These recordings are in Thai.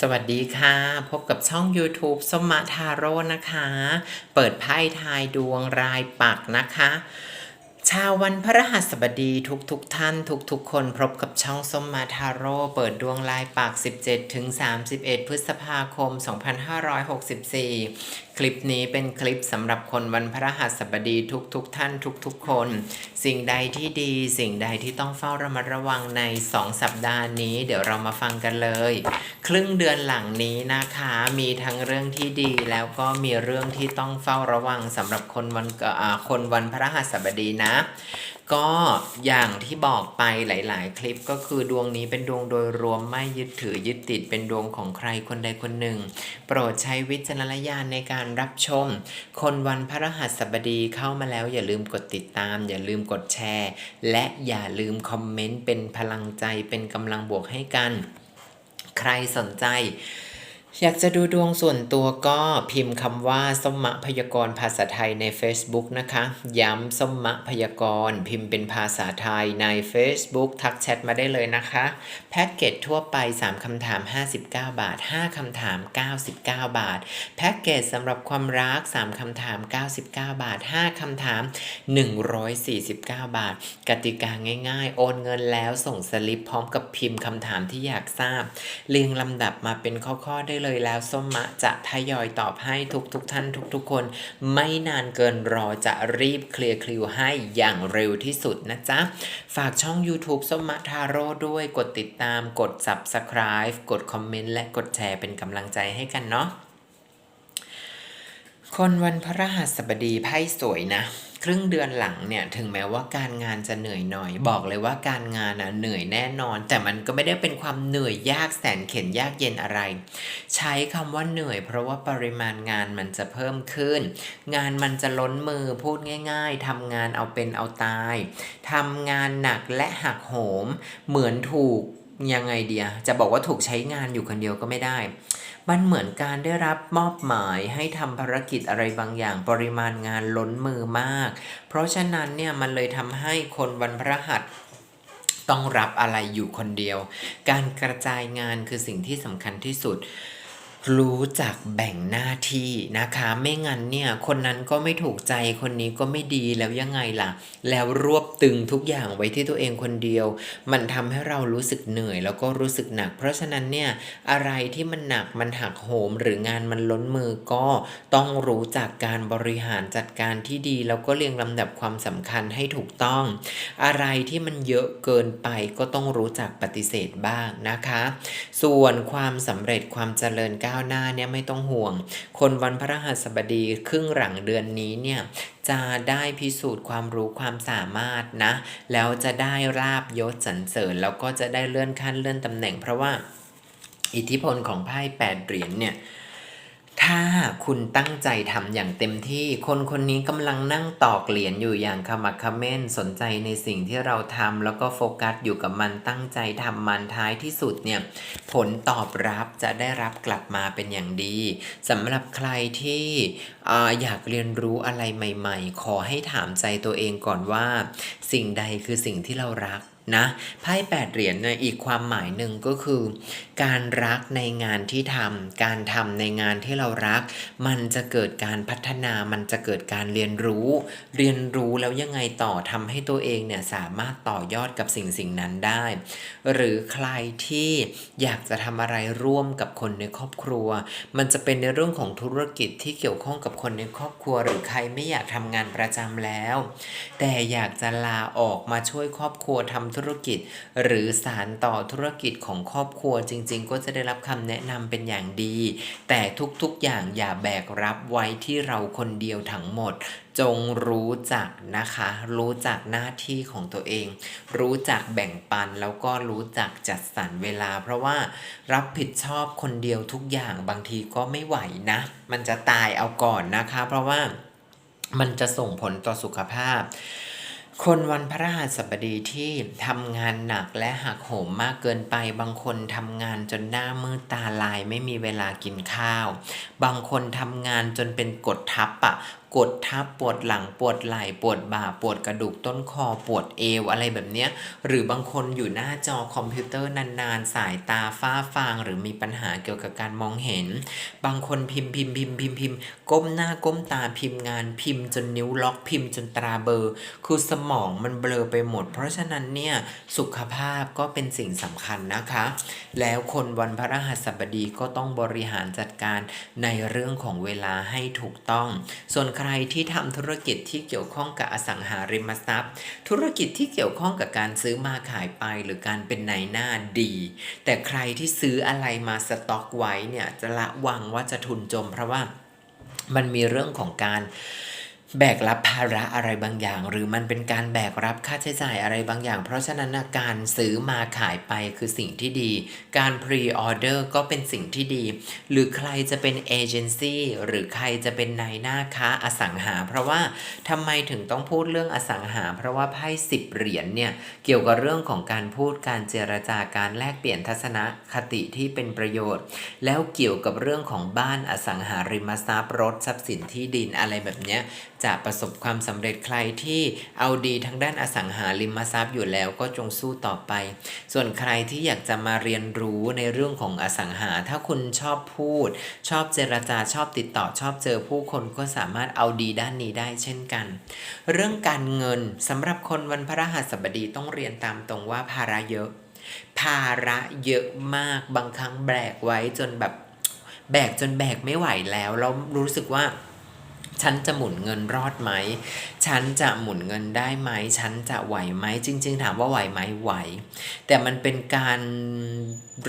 สวัสดีค่ะ พบกับช่อง YouTube สมมาทาโร่นะคะ เปิดไพ่ทายดวงรายปักนะคะ ชาววันพระหัสบดีทุกทุกๆท่าน ทุกทุกๆคน พบกับช่องสมมาทาโร่เปิดดวงรายปาก 17ถึง31 พฤษภาคม 2564 คลิปนี้เป็นคลิปสำหรับคนวันพระหัสบดีทุกๆท่านทุกทุกๆคน สิ่งใดที่ดีสิ่งใดที่ต้องเฝ้าระมัดระวังใน 2 สัปดาห์นี้ เดี๋ยวเรามาฟังกันเลย ครึ่งเดือนหลังนี้นะคะ มีทั้งเรื่องที่ดีแล้วก็มีเรื่องที่ต้องเฝ้าระวังสำหรับคนวันกิดอ่าคนวันพระหัสบดีนะ ก็อย่างที่บอกไปหลาย ๆ คลิปก็คือดวงนี้เป็นดวงโดยรวมไม่ยึดถือยึดติดเป็นดวงของใครคนใดคนหนึ่ง โปรดใช้วิจารณญาณในการรับชม คนวันพระหัสบดีเข้ามาแล้วอย่าลืมกดติดตาม อย่าลืมกดแชร์ และอย่าลืมคอมเมนต์เป็นพลังใจเป็นกำลังบวกให้กัน ใครสนใจ อยากจะดูดวงส่วนตัวก็พิมพ์คำว่าสมะพยากรภาษาไทยใน Facebook นะคะ ย้ำสมะพยากรพิมพ์เป็นภาษาไทยใน Facebook ทักแชทมาได้เลยนะคะ แพ็กเกจทั่วไป 3คำถาม 59 บาท 5คำถาม 99 บาท แพ็กเกจสำหรับความรัก 3คำถาม 99 บาท 5คำถาม 149 บาท กติกาง่ายๆ โอนเงินแล้วส่งสลิปพร้อมกับพิมพ์คำถามที่อยากทราบ เรียงลำดับมาเป็นข้อๆได้เลยแล้วส้มมะจะทยอยตอบให้ทุกๆทท่านทุกๆคน ไม่นานเกินรอจะรีบเคลียร์คิวให้อย่างเร็วที่สุดนะจ๊ะ ฝากช่อง YouTube ส้มมะทาโร่ด้วยกดติดตามกด Subscribe กดคอมเมนต์และกดแชร์เป็นกำลังใจให้กันเนาะคนวันพระหัสบดีไพ่สวยนะ ครึ่งเดือนหลังเนี่ยถึงแม้ว่าการงานจะเหนื่อยหน่อย บอกเลยว่าการงานนะเหนื่อยแน่นอน แต่มันก็ไม่ได้เป็นความเหนื่อยยากแสนเข็ญยากเย็นอะไร ใช้คำว่าเหนื่อย เพราะว่าปริมาณงานมันจะเพิ่มขึ้น งานมันจะล้นมือพูดง่าย ๆทำงานเอาเป็นเอาตายทำงานหนักและหักโหม เหมือนถูกยังไงเดียจะบอกว่าถูกใช้งานอยู่คนเดียวก็ไม่ได้ มันเหมือนการได้รับมอบหมายให้ทำภารกิจอะไรบางอย่างปริมาณงานล้นมือมาก เพราะฉะนั้นเนี่ยมันเลยทำให้คนวันพระหัสต้องรับอะไรอยู่คนเดียว การกระจายงานคือสิ่งที่สำคัญที่สุด รู้จักแบ่งหน้าที่นะคะ ไม่งั้นเนี่ย คนนั้นก็ไม่ถูกใจคนนี้ก็ไม่ดีแล้วยังไงล่ะ แล้วรวบตึงทุกอย่างไว้ที่ตัวเองคนเดียว มันทำให้เรารู้สึกเหนื่อย แล้วก็รู้สึกหนัก เพราะฉะนั้นเนี่ยอะไรที่มันหนักมันหักโหมหรืองานมันล้นมือก็ต้องรู้จักการบริหารจัดการที่ดี แล้วก็เรียงลำดับความสำคัญให้ถูกต้อง อะไรที่มันเยอะเกินไปก็ต้องรู้จักปฏิเสธบ้างนะคะ ส่วนความสำเร็จความเจริญก้าวหน้าเนี่ยไม่ต้องห่วง คนวันพระหัสบดีครึ่งหลังเดือนนี้เนี่ยจะได้พิสูจน์ความรู้ความสามารถนะ แล้วจะได้ราบยศสรรเสริญ แล้วก็จะได้เลื่อนขั้นเลื่อนตำแหน่ง เพราะว่าอิทธิพลของไพ่แปดเหรียญเนี่ย ถ้าคุณตั้งใจทำอย่างเต็มที่ คนคนนี้กำลังนั่งตอกเหรียญอยู่อย่างขมักขม้นสนใจในสิ่งที่เราทำแล้วก็โฟกัสอยู่กับมันตั้งใจทำมันท้ายที่สุดเนี่ยผลตอบรับจะได้รับกลับมาเป็นอย่างดีสำหรับใครที่ออยากเรียนรู้อะไรใหม่ ๆ ขอให้ถามใจตัวเองก่อนว่า สิ่งใดคือสิ่งที่เรารัก นะไพ่แปดเหรียญเนี่ยอีกความหมายหนึ่งก็คือ การรักในงานที่ทำการทำในงานที่เรารัก มันจะเกิดการพัฒนามันจะเกิดการเรียนรู้ เรียนรู้แล้วยังไงต่อทำให้ตัวเองเนี่ยสามารถต่อยอดกับสิ่งสิ่งนั้นได้ หรือใครที่อยากจะทำอะไรร่วมกับคนในครอบครัว มันจะเป็นในเรื่องของธุรกิจที่เกี่ยวข้องกับคนในครอบครัว หรือใครไม่อยากทำงานประจำแล้ว แต่อยากจะลาออกมาช่วยครอบครัวทำธุรกิจ หรือสารต่อธุรกิจของครอบครัวจริง ๆ ก็จะได้รับคำแนะนำเป็นอย่างดี แต่ทุกๆอย่างอย่าแบกรับไว้ที่เราคนเดียวทั้งหมด จงรู้จักนะคะ รู้จักหน้าที่ของตัวเอง รู้จักแบ่งปันแล้วก็รู้จักจัดสรรเวลา เพราะว่ารับผิดชอบคนเดียวทุกอย่างบางทีก็ไม่ไหวนะ มันจะตายเอาก่อนนะคะ เพราะว่ามันจะส่งผลต่อสุขภาพ คนวันพระหัสบดีที่ทำงานหนักและหักโหมมากเกินไป บางคนทำงานจนหน้ามืดตาลายไม่มีเวลากินข้าว บางคนทำงานจนเป็นกดทับอะ กดทับปวดหลังปวดไหล่ปวดบ่าปวดกระดูกต้นคอปวดเอวอะไรแบบเนี้ยหรือบางคนอยู่หน้าจอคอมพิวเตอร์นานๆ สายตาฝ้าฟาง หรือมีปัญหาเกี่ยวกับการมองเห็น บางคนพิมพ์พิมพ์พิมพ์พิมพ์พิมพ์ก้มหน้าก้มตาพิมพ์งานพิมพ์จนนิ้วล็อกพิมพ์จนตราเบลอร์ คือสมองมันเบลอไปหมด เพราะฉะนั้นเนี่ยสุขภาพก็เป็นสิ่งสำคัญนะคะ แล้วคนวันพระรหัสบดีก็ต้องบริหารจัดการในเรื่องของเวลาให้ถูกต้อง ส่วนใครรที่ทำธุรกิจที่เกี่ยวข้องกับอสังหาริมทรัพย์ ธุรกิจที่เกี่ยวข้องกับการซื้อมาขายไปหรือการเป็นนายหน้าดี แต่ใครที่ซื้ออะไรมาสต็อกไว้เนี่ยจะระวังว่าจะทุนจม เพราะว่ามันมีเรื่องของการ แบกรับภาระอะไรบางอย่าง หรือมันเป็นการแบกรับค่าใช้จ่ายอะไรบางอย่าง เพราะฉะนั้นการซื้อมาขายไปคือสิ่งที่ดี การพรีออเดอร์ก็เป็นสิ่งที่ดี หรือใครจะเป็นเอเจนซี่หรือใครจะเป็นนายหน้าค้าอสังหา เพราะว่าทำไมถึงต้องพูดเรื่องอสังหา เพราะว่าไพ่สิบเหรียญเนี่ยเกี่ยวกับเรื่องของการพูดการเจรจาการแลกเปลี่ยนทัศนคติที่เป็นประโยชน์ แล้วเกี่ยวกับเรื่องของบ้านอสังหาริมทรัพย์รถทรัพย์สินที่ดินอะไรแบบเนี้ยจะประสบความสำเร็จใครที่เอาดีทางด้านอสังหาริมทรัพย์อยู่แล้วก็จงสู้ต่อไป ส่วนใครที่อยากจะมาเรียนรู้ในเรื่องของอสังหา ถ้าคุณชอบพูด ชอบเจรจาชอบติดต่อชอบเจอผู้คนก็สามารถเอาดีด้านนี้ได้เช่นกัน เรื่องการเงินสำหรับคนวันพระรหัสบดีต้องเรียนตามตรงว่าภาระเยอะ ภาระเยอะมากบางครั้งแบกไว้จนแบบแบกจนแบกไม่ไหวแล้วแล้วรู้สึกว่า ฉันจะหมุนเงินรอดไหม ฉันจะหมุนเงินได้ไหม ฉันจะไหวไหม จริง ๆ ถามว่าไหวไหมไหว แต่มันเป็นการ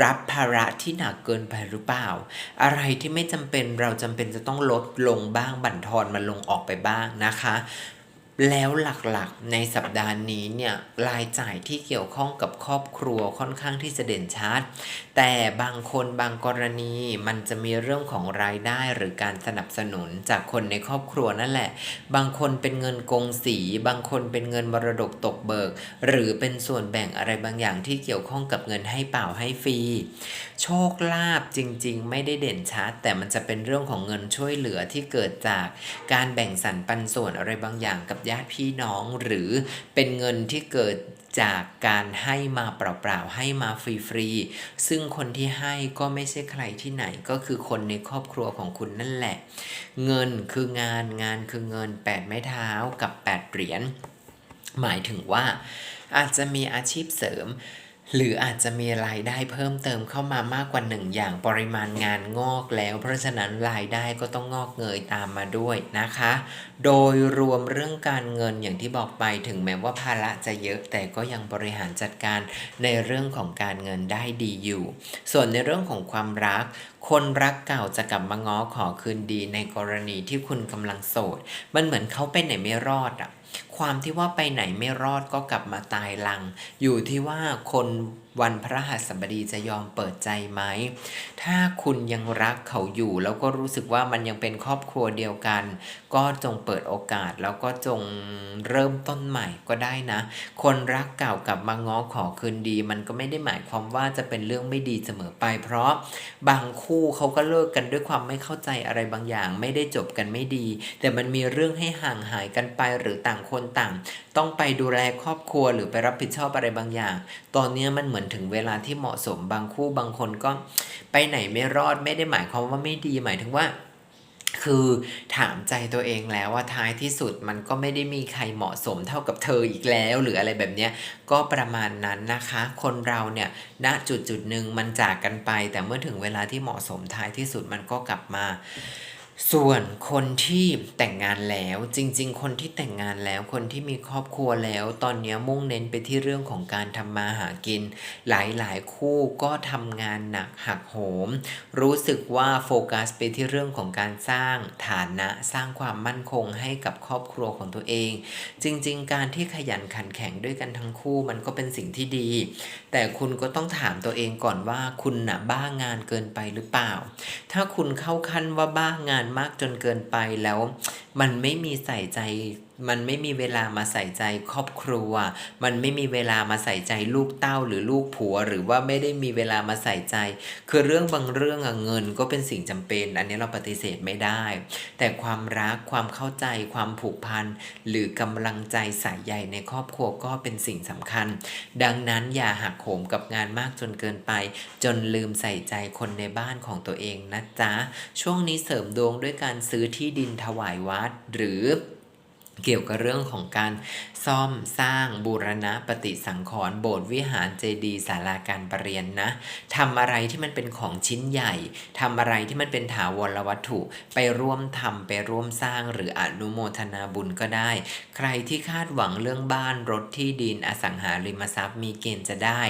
รับภาระที่หนักเกินไปหรือเปล่า อะไรที่ไม่จำเป็นเราจำเป็นจะต้องลดลงบ้างบั่นทอนมันลงออกไปบ้างนะคะ แล้วหลักๆในสัปดาห์นี้เนี่ยรายจ่ายที่เกี่ยวข้องกับครอบครัวค่อนข้างที่จะเด่นชัด แต่บางคนบางกรณีมันจะมีเรื่องของรายได้หรือการสนับสนุนจากคนในครอบครัวนั่นแหละ บางคนเป็นเงินกงสี บางคนเป็นเงินมรดกตกเบิก หรือเป็นส่วนแบ่งอะไรบางอย่างที่เกี่ยวข้องกับเงินให้เปล่าให้ฟรี โชคลาภจริง ๆ ไม่ได้เด่นชัด แต่มันจะเป็นเรื่องของเงินช่วยเหลือที่เกิดจากการแบ่งสรรปันส่วนอะไรบางอย่างกับญาติพี่น้อง หรือเป็นเงินที่เกิดจากการให้มาเปล่าๆให้มาฟรีๆซึ่งคนที่ให้ก็ไม่ใช่ใครที่ไหนก็คือคนในครอบครัวของคุณนั่นแหละ เงินคืองานงานคือเงิน 8 ไม้เท้ากับ 8 เหรียญหมายถึงว่าอาจจะมีอาชีพเสริม หรืออาจจะมีรายได้เพิ่มเติมเข้ามามากกว่าหนึ่งอย่างปริมาณงานงอกแล้ว เพราะฉะนั้นรายได้ก็ต้องงอกเงยตามมาด้วยนะคะ โดยรวมเรื่องการเงินอย่างที่บอกไปถึงแม้ว่าภาระจะเยอะแต่ก็ยังบริหารจัดการในเรื่องของการเงินได้ดีอยู่ ส่วนในเรื่องของความรัก คนรักเก่าจะกลับมาง้อขอคืนดีในกรณีที่คุณกำลังโสด มันเหมือนเขาไปไหนไม่รอดอะ ความที่ว่าไปไหนไม่รอดก็กลับมาตายลัง อยู่ที่ว่าคน วันพระหัสบดีจะยอมเปิดใจไหม ถ้าคุณยังรักเขาอยู่ แล้วก็รู้สึกว่ามันยังเป็นครอบครัวเดียวกัน ก็จงเปิดโอกาสแล้วก็จงเริ่มต้นใหม่ก็ได้นะ คนรักเก่ากลับมาง้อขอคืนดี มันก็ไม่ได้หมายความว่าจะเป็นเรื่องไม่ดีเสมอไป เพราะบางคู่เขาก็เลิกกันด้วยความไม่เข้าใจอะไรบางอย่างไม่ได้จบกันไม่ดี แต่มันมีเรื่องให้ห่างหายกันไปหรือต่างคนต่าง ต้องไปดูแลครอบครัวหรือไปรับผิดชอบอะไรบางอย่าง ตอนนี้มันเหมือนถึงเวลาที่เหมาะสมบางคู่บางคนก็ไปไหนไม่รอดไม่ได้หมายความว่าไม่ดีหมายถึงว่า คือถามใจตัวเองแล้วว่าท้ายที่สุดมันก็ไม่ได้มีใครเหมาะสมเท่ากับเธออีกแล้ว หรืออะไรแบบเนี้ยก็ประมาณนั้นนะคะ คนเราเนี่ยณจุดจุดหนึ่งมันจากกันไป แต่เมื่อถึงเวลาที่เหมาะสมท้ายที่สุดมันก็กลับมา ส่วนคนที่แต่งงานแล้วจริง ๆ คนที่แต่งงานแล้วคนที่มีครอบครัวแล้ว ตอนนี้มุ่งเน้นไปที่เรื่องของการทำมาหากิน หลายๆ คู่ก็ทำงานหนักหักโหม รู้สึกว่าโฟกัสไปที่เรื่องของการสร้างฐานะสร้างความมั่นคงให้กับครอบครัวของตัวเอง จริง ๆ การที่ขยันขันแข็งด้วยกันทั้งคู่มันก็เป็นสิ่งที่ดี แต่คุณก็ต้องถามตัวเองก่อนว่าคุณนะบ้างานเกินไปหรือเปล่า ถ้าคุณเข้าขั้นว่าบ้างานมากจนเกินไปแล้ว มันไม่มีใส่ใจ มันไม่มีเวลามาใส่ใจครอบครัว มันไม่มีเวลามาใส่ใจลูกเต้าหรือลูกผัว หรือว่าไม่ได้มีเวลามาใส่ใจ คือเรื่องบางเรื่องอะเงินก็เป็นสิ่งจำเป็น อันนี้เราปฏิเสธไม่ได้ แต่ความรักความเข้าใจความผูกพันหรือกำลังใจสายใยในครอบครัวก็เป็นสิ่งสำคัญ ดังนั้นอย่าหักโหมกับงานมากจนเกินไป จนลืมใส่ใจคนในบ้านของตัวเองนะจ๊ะช่วงนี้เสริมดวงด้วยการซื้อที่ดินถวายวัด หรือ เกี่ยวกับเรื่องของการซ่อมสร้างบูรณะปฏิสังขรณ์โบสถ์วิหารเจดีย์ศาลาการประเรียนนะทำอะไรที่มันเป็นของชิ้นใหญ่ทำอะไรที่มันเป็นถาวรวัตถุ ไปร่วมทำไปร่วมสร้างหรืออนุโมทนาบุญก็ได้ ใครที่คาดหวังเรื่องบ้านรถที่ดินอสังหาริมทรัพย์มีเกณฑ์จะได้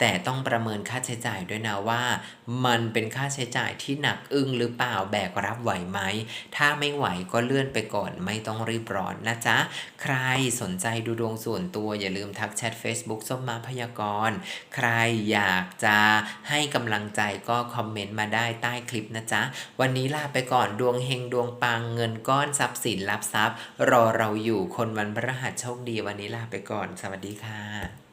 แต่ต้องประเมินค่าใช้จ่ายด้วยนะว่า มันเป็นค่าใช้จ่ายที่หนักอึ้งหรือเปล่าแบกรับไหวไหม ถ้าไม่ไหวก็เลื่อนไปก่อนไม่ต้องรีบร้อนนะจ๊ะ ใครสนใจดูดวงส่วนตัวอย่าลืมทักแชท Facebook ส้มมาพยากรณ์ใครอยากจะให้กำลังใจก็คอมเมนต์มาได้ใต้คลิปนะจ๊ะ วันนี้ลาไปก่อนดวงเฮงดวงปังเงินก้อนทรัพย์สินรับทรัพย์ รอเราอยู่คนวันพฤหัสโชคดีวันนี้ลาไปก่อน สวัสดีค่ะ